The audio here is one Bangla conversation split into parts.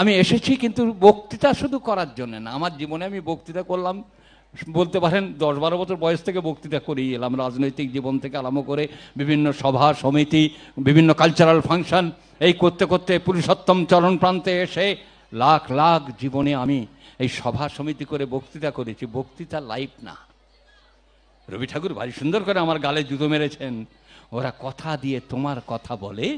আমি এসেছি কিন্তু বক্তৃতা শুধু করার জন্য না। আমার জীবনে আমি বক্তৃতা করলাম। বলতে পারেন, দশ বারো বছর বয়স থেকে বক্তৃতা করেই এলাম। রাজনৈতিক জীবন থেকে আরম্ভ করে বিভিন্ন সভা, সমিতি, বিভিন্ন কালচারাল ফাংশন এই করতে করতে পুরুষোত্তম চরণ প্রান্তে এসে লাখ লাখ জীবনে আমি এই সভা, সমিতি করে বক্তৃতা করেছি। বক্তৃতা লাইফ না। রবি ঠাকুর ভারী সুন্দর করে আমার গালে জুতো মেরেছেন। ওরা কথা দিয়ে তোমার কথা বলে,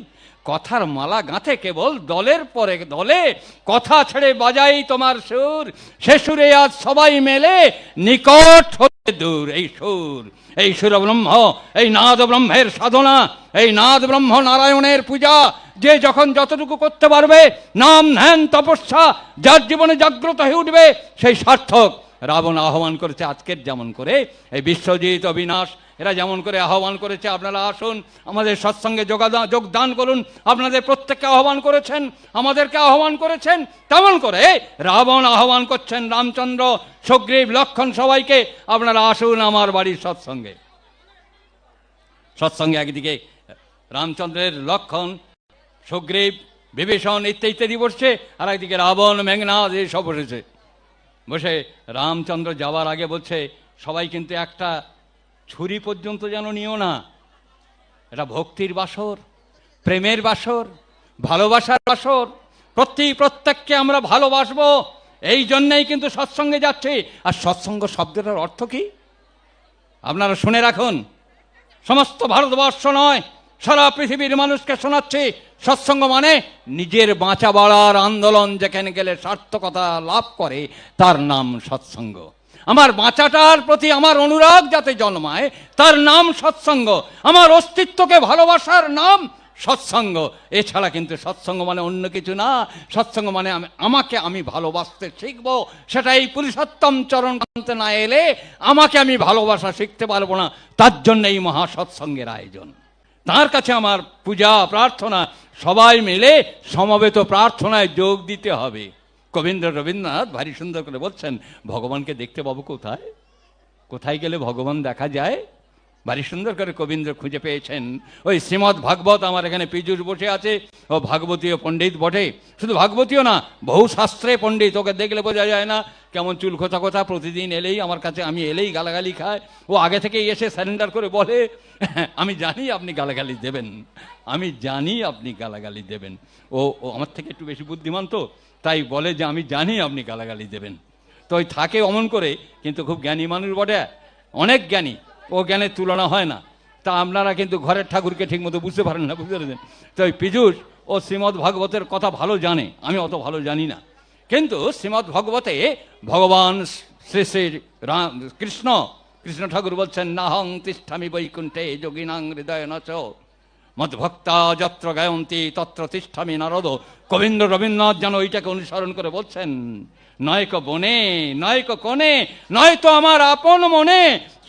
কথার মালা গাঁথে কেবল দলের পরে দলে, কথা ছেড়ে বাজাই তোমার সুর। সে সুরে আজ সবাই মেলে, নিকট হতে দূর এই সুর। এই সুর ব্রহ্ম, এই নাদ ব্রহ্মের সাধনা, এই নাদ ব্রহ্ম নারায়ণের পূজা। যে যখন যতটুকু করতে পারবে, নাম ধ্যান তপস্যা, যার জীবনে জাগ্রত হয়ে উঠবে, সেই সার্থক রাবণ আহ্বান করেছে আজকের যেমন করে। এই বিশ্বজিৎ অবিনাশ, এরা যেমন করে আহ্বান করেছে, আপনারা আসুন, আমাদের সৎসঙ্গে যোগদান করুন। আপনাদের প্রত্যেককে আহ্বান করেছেন, আমাদেরকে আহ্বান করেছেন। তেমন করে রাবণ আহ্বান করছেন রামচন্দ্র, সুগ্রীব, লক্ষণ সবাইকে। আপনারা আসুন আমার বাড়ির সৎসঙ্গে। সৎসঙ্গে একদিকে রামচন্দ্রের লক্ষণ, সুগ্রীব, বিভীষণ ইত্যাদি ইত্যাদি বসছে আর একদিকে রাবণ মেঘনাথ সব বসেছে। বসে রামচন্দ্র যাওয়ার আগে বলছে, সবাই কিন্তু একটা ছুরি পর্যন্ত যেন নিও না। এটা ভক্তির বাসর, প্রেমের বাসর, ভালোবাসার বাসর। প্রতি প্রত্যেককে আমরা ভালোবাসবো, এই জন্যেই কিন্তু সৎসঙ্গে যাচ্ছি। আর সৎসঙ্গ শব্দটার অর্থ কি? আপনারা শুনে রাখুন, সমস্ত ভারতবর্ষ নয় সারা পৃথিবীর মানুষকে শোনাচ্ছি, সৎসঙ্গ মানে নিজের বাঁচা বাড়ার আন্দোলন যেখানে গেলে সার্থকতা লাভ করে, তার নাম সৎসঙ্গ। আমার বাঁচাটার প্রতি আমার অনুরাগ যাতে জন্মায়, তার নাম সৎসঙ্গ। আমার অস্তিত্বকে ভালোবাসার নাম সৎসঙ্গ। এছাড়া কিন্তু সৎসঙ্গ মানে অন্য কিছু না। সৎসঙ্গ মানে আমি আমাকে আমি ভালোবাসতে শিখব সেটা এই পুরুষোত্তম চরণ না এলে আমাকে আমি ভালোবাসা শিখতে পারব না। তার জন্য এই মহা সৎসঙ্গের আয়োজন। তার কাছে আমার পূজা, প্রার্থনা, সবাই মিলে সমবেত প্রার্থনায় যোগ দিতে হবে। কবীন্দ্র রবীন্দ্রনাথ ভারী সুন্দর করে বলছেন, ভগবানকে দেখতে পাবো কোথায়? কোথায় গেলে ভগবান দেখা যায়? ভারী সুন্দর করে কবীন্দ্র খুঁজে পেয়েছেন। ওই শ্রীমৎ ভাগবত আমার এখানে পীযুষ বসে আছে, ও ভাগবতীয় পণ্ডিত বটে। শুধু ভাগবতীয় না, বহু শাস্ত্রে পণ্ডিত, ওকে দেখলে বোঝা যায় না, কেমন চুল খোঁচা কথা প্রতিদিন এলেই, আমার কাছে আমি এলেই গালাগালি খায়। ও আগে থেকেই এসে স্যারেন্ডার করে বলে, আমি জানি আপনি গালাগালি দেবেন, আমি জানি আপনি গালাগালি দেবেন। ও ও আমার থেকে একটু বেশি বুদ্ধিমান তো, তাই বলে যে, আমি জানি আপনি গালাগালি দেবেন। তো ওই থাকে অমন করে, কিন্তু খুব জ্ঞানী মানুষ বটে। অনেক জ্ঞানী ও জ্ঞানের তুলনা হয় না। তা আপনারা কিন্তু ঘরের ঠাকুরকে ঠিকমতো বুঝতে পারেন না, বুঝতে পেরেছেন? তো ওই পীযুষ ও শ্রীমদ্ ভাগবতের কথা ভালো জানে, আমি অত ভালো জানি না। কিন্তু শ্রীমদ্ ভাগবতে ভগবান শ্রী শ্রী রাম, কৃষ্ণ কৃষ্ণ ঠাকুর বলছেন, নাহং তিষ্ঠামি বৈকুণ্ঠে যোগিনাং হৃদয় নচ। মদভক্তা যত্র গায়ন্তী, তত্র তিষ্ঠামি নারদ কবীন্দ্র রবীন্দ্রনাথ যেন ওইটাকে অনুসরণ করে বলছেন, নয়ক বনে, নয়ক কোণে নয়তো আমার আপন মনে,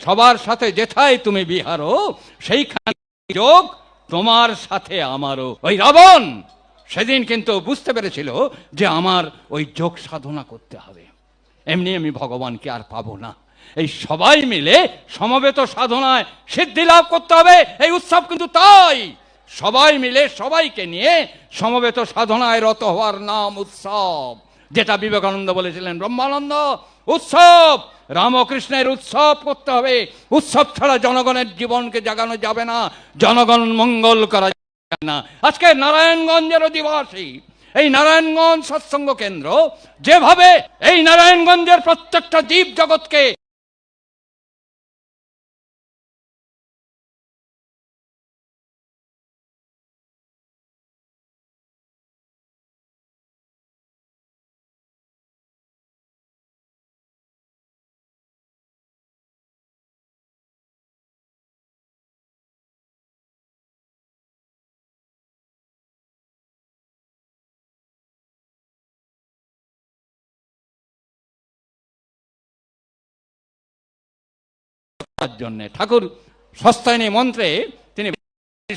সবার সাথে যেথায় তুমি বিহারো, সেইখানে যোগ তোমার সাথে আমারও। ওই রাবণ সেদিন কিন্তু বুঝতে পেরেছিল যে আমার ওই যোগ সাধনা করতে হবে। এমনি আমি ভগবানকে আর পাবো না। এই সবাই মিলে সমবেত সাধনায় সিদ্ধি লাভ করতে হবে, এই উৎসব কিন্তু তাই। সবাই মিলে সবাইকে নিয়ে সমবেত সাধনায় রত হওয়ার নাম উৎসব, যেটা বিবেকানন্দ বলেছিলেন ব্রহ্মানন্দ। উৎসব, রামকৃষ্ণের উৎসব করতে হবে। উৎসব ছাড়া জনগণের জীবনকে জাগানো যাবে না, জনগণ মঙ্গল করা যাবে না। আজকে নারায়ণগঞ্জের অধিবাসী, এই নারায়ণগঞ্জ সৎসঙ্গ কেন্দ্র, যেভাবে এই নারায়ণগঞ্জের প্রত্যেকটা জীব জগৎকে করার জন্যে। ঠাকুর সস্তায়নী মন্ত্রে তিনি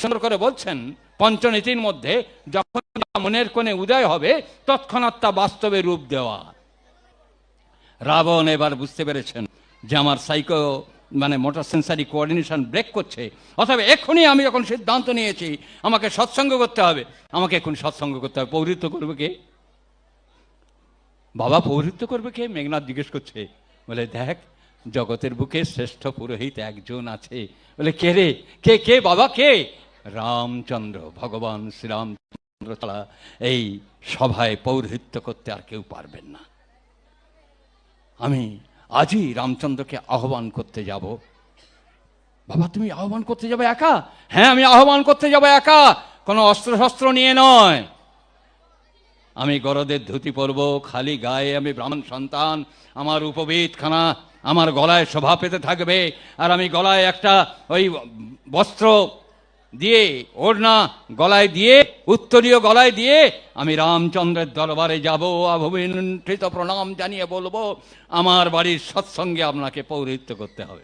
সুন্দর করে বলছেন, পঞ্চনীতির মধ্যে যখন মনের কোণে উদয় হবে, তৎক্ষণাৎ তা বাস্তবে রূপ দেওয়া। রাবণ এবার বুঝতে পেরেছেন যে আমার সাইকো মানে মোটর সেন্সারি কোঅর্ডিনেশন ব্রেক করছে। অথবা এক্ষুনি আমি যখন সিদ্ধান্ত নিয়েছি, আমাকে সৎসঙ্গ করতে হবে। আমাকে এখন সৎসঙ্গ করতে হবে। পৌরিত্ব করবে কে? বাবা, পৌরহিত্য করবে কে? মেঘনাথ জিজ্ঞেস করছে। বলে, দেখ জগতের বুকে শ্রেষ্ঠ পুরোহিত একজন আছে। বলে, কে রে? কে কে, বাবা, কে? রামচন্দ্র, ভগবান শ্রীরামচন্দ্র ছাড়া এই সভায় পৌরহিত্য করতে আর কেউ পারবেন না। আমি আজই রামচন্দ্রকে আহ্বান করতে যাব। বাবা, তুমি আহ্বান করতে যাবে একা? হ্যাঁ আমি আহ্বান করতে যাব একা। কোনো অস্ত্র শস্ত্র নিয়ে নয়। আমি গরদের ধুতি পরব, খালি গায়ে আমি ব্রাহ্মণ সন্তান। আমার উপবেদখানা আমার গলায় শোভা পেতে থাকবে। আর আমি গলায় একটা ওই বস্ত্র দিয়ে, ওড়না গলায় দিয়ে, উত্তরীয় গলায় দিয়ে আমি রামচন্দ্রের দরবারে যাব অভিনন্ত্রিত প্রণাম জানিয়ে বলব, আমার বাড়ির সৎসঙ্গে আপনাকে পৌরহিত্য করতে হবে।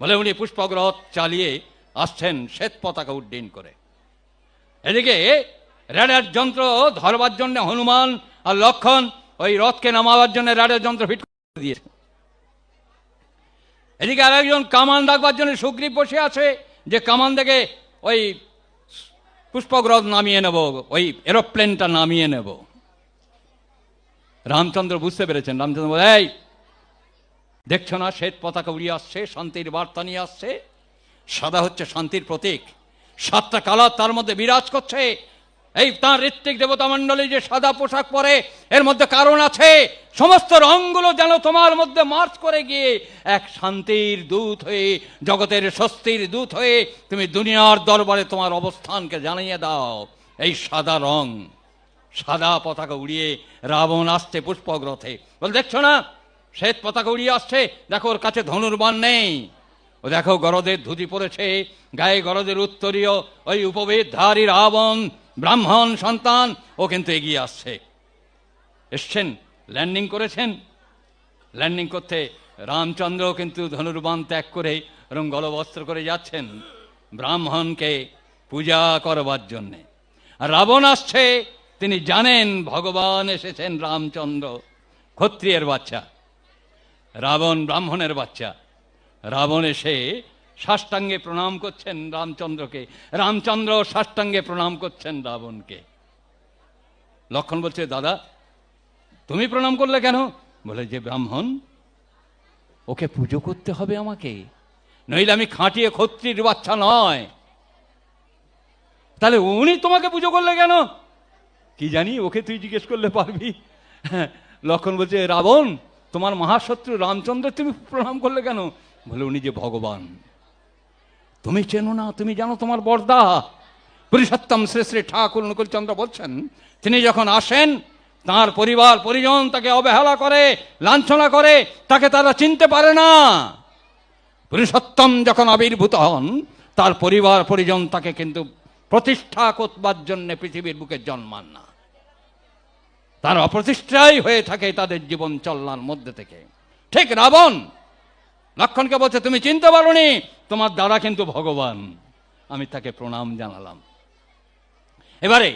বলে উনি পুষ্পগ্রহ চালিয়ে আসছেন শ্বেত পতাকা উড্ডীন করে। এদিকে রেডার যন্ত্র ধরবার জন্য হনুমান আর লক্ষণ ওই রথকে নামাবার জন্য রেডার যন্ত্র ফিট করে দিয়েছে এদিকে আরেকজন কামান রাখবার জন্য সুগ্রীব বসে আছে, যে কামান থেকে ওই পুষ্পগ্রহ নামিয়ে নেব, ওই এরোপ্লেনটা নামিয়ে নেব। রামচন্দ্র বুঝতে পেরেছেন, রামচন্দ্র বলে, এই, দেখছ না, শ্বেত পতাকা উড়িয়ে আসছে, শান্তির বার্তা নিয়ে আসছে, সাদা হচ্ছে শান্তির প্রতীক, সাতটা কালার তার মধ্যে বিরাজ করছে এই তাঁর ঋত্বিক দেবতা মণ্ডলী যে সাদা পোশাক পরে, এর মধ্যে কারণ আছে, সমস্ত রঙগুলো যেন তোমার মধ্যে মার্চ করে গিয়ে এক শান্তির দূত হয়ে, জগতের স্বস্তির দূত হয়ে তুমি দুনিয়ার দরবারে তোমার অবস্থানকে জানিয়ে দাও। এই সাদা রং, সাদা পতাকা উড়িয়ে রাবণ আসছে পুষ্পগ্রথে। বল, দেখছ না? শ্বেত পতাকা উড়িয়ে আসছে। দেখো, ওর কাছে ধনুর্বান নেই। ও দেখো গরদের ধুতি পড়েছে গায়ে গরদের উত্তরীয় ওই উপবেদধারী রাবণ, ব্রাহ্মণ, সন্তান, ও কিন্তু এগিয়ে আসছে। এসছেন ল্যান্ডিং করেছেন। ল্যান্ডিং করতে রামচন্দ্র কিন্তু ধনুর্বাণ ত্যাগ করে এবং গলবস্ত্র করে যাচ্ছেন ব্রাহ্মণকে পূজা করবার জন্যে। রাবণ আসছে, তিনি জানেন ভগবান এসেছেন রামচন্দ্র, ক্ষত্রিয়ের বাচ্চা, রাবণ ব্রাহ্মণের বাচ্চা। রাবণ এসে সাষ্টাঙ্গে প্রণাম করছেন রামচন্দ্রকে। রামচন্দ্র সাষ্টাঙ্গে প্রণাম করছেন রাবণকে। লক্ষণ বলছে, দাদা, তুমি প্রণাম করলে কেন? বলে যে, ব্রাহ্মণ, ওকে পুজো করতে হবে আমাকে। নইলে আমি খাঁটিয়ে ক্ষত্রির বাচ্চা নয়। তাহলে উনি তোমাকে পুজো করলে কেন? কি জানি, ওকে তুই জিজ্ঞেস করলে পারবি। লক্ষণ বলছে, রাবণ, তোমার মহাশত্রু রামচন্দ্র তুমি প্রণাম করলে কেন? বলে, উনি যে ভগবান। তুমি চেনো না, তুমি জানো তোমার বর্দা। পুরুষোত্তম শ্রী শ্রী ঠাকুর নকুলচন্দ্র বলছেন, তিনি যখন আসেন, তার পরিবার পরিজন তাকে অবহেলা করে, লাঞ্ছনা করে, তাকে তারা চিনতে পারে না। পুরুষোত্তম যখন আবির্ভূত হন, তার পরিবার পরিজন তাকে কিন্তু প্রতিষ্ঠা করবার জন্য পৃথিবীর বুকে জন্মান না। তার অপ্রতিষ্ঠাই হয়ে থাকে তাদের জীবন চলনার মধ্যে থেকে। ঠিক রাবণ লক্ষণকে বলছে, তুমি চিনতে পারোনি? তোমার দাদা কিন্তু ভগবান। আমি তাকে প্রণাম জানালাম। এবারে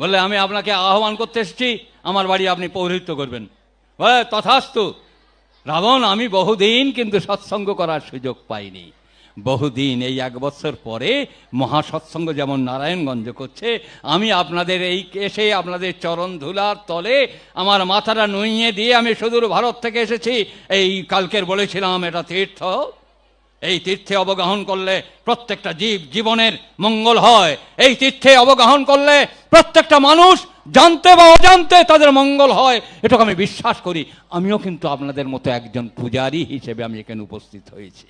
বললে, আমি আপনাকে আহ্বান করতে এসেছি, আমার বাড়ি আপনি পৌরহিত্য করবেন। তথাস্তু, রাবণ, আমি বহুদিন কিন্তু সৎসঙ্গ করার সুযোগ পাইনি। বহুদিন, এই এক বছর পরে মহাসৎসঙ্গ যেমন নারায়ণগঞ্জ করছে, আমি আপনাদের এই এসে আপনাদের চরণ ধুলার তলে আমার মাথাটা নুইয়ে দিয়ে আমি সুদূর ভারত থেকে এসেছি। এই কালকের বলেছিলাম এটা তীর্থ। এই তীর্থে অবগাহন করলে প্রত্যেকটা জীব জীবনের মঙ্গল হয়। এই তীর্থে অবগাহন করলে প্রত্যেকটা মানুষ জানতে বা অজান্তে তাদের মঙ্গল হয়। এটাকে আমি বিশ্বাস করি। আমিও কিন্তু আপনাদের মতো একজন পূজারী হিসেবে আমি এখানে উপস্থিত হয়েছি।